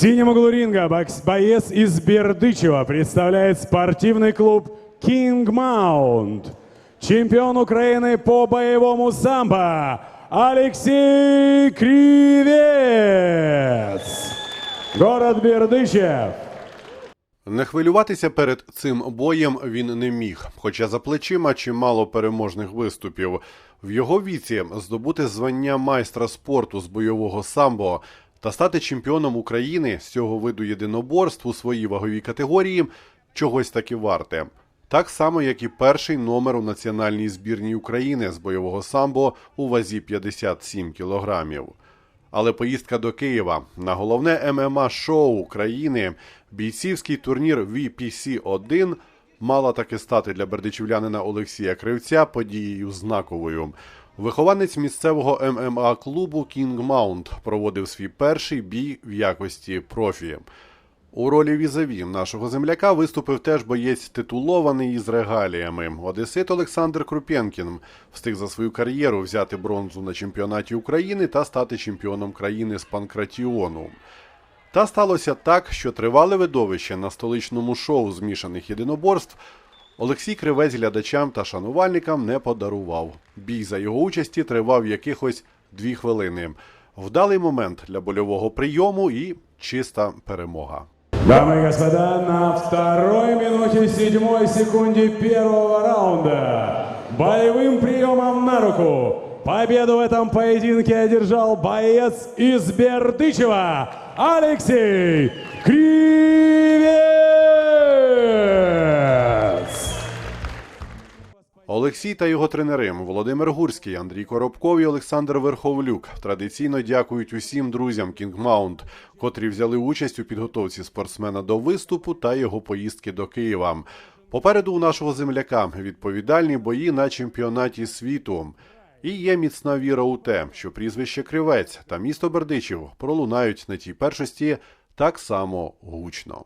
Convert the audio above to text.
В синем углу ринга бокс- боец из Бердычева представляет спортивный клуб King Mount. Чемпион Украины по боевому самбо Алексей Кривец. Город Бердычев. Не хвилюватися перед цим боєм він не міг, хоча за плечима чимало переможних виступів. В його віці здобути звання майстра спорту з бойового самбо та стати чемпіоном України з цього виду єдиноборств у своїй ваговій категорії чогось таки варте. Так само, як і перший номер у національній збірній України з бойового самбо у вазі 57 кілограмів. Але поїздка до Києва на головне ММА шоу України, бійцівський турнір VPC 1 мала таки стати для бердичівлянина Олексія Кривця подією знаковою. Вихованець місцевого ММА клубу King Mount проводив свій перший бій в якості профі. У ролі візаві нашого земляка виступив теж боєць титулований із регаліями. Одесит Олександр Крупєнкін встиг за свою кар'єру взяти бронзу на чемпіонаті України та стати чемпіоном країни з панкратіону. Та сталося так, що тривале видовище на столичному шоу змішаних єдиноборств Олексій Кривець глядачам та шанувальникам не подарував. Бій за його участі тривав якихось дві хвилини. Вдалий момент для больового прийому і чиста перемога. Дамы и господа, на второй минуте седьмой секунде первого раунда боевым приемом на руку победу в этом поединке одержал боец из Бердычева Алексей Кривец. Олексій та його тренери Володимир Гурський, Андрій Коробков і Олександр Верховлюк традиційно дякують усім друзям Кінгмаунт, котрі взяли участь у підготовці спортсмена до виступу та його поїздки до Києва. Попереду у нашого земляка відповідальні бої на чемпіонаті світу. І є міцна віра у те, що прізвище Кривець та місто Бердичів пролунають на тій першості так само гучно.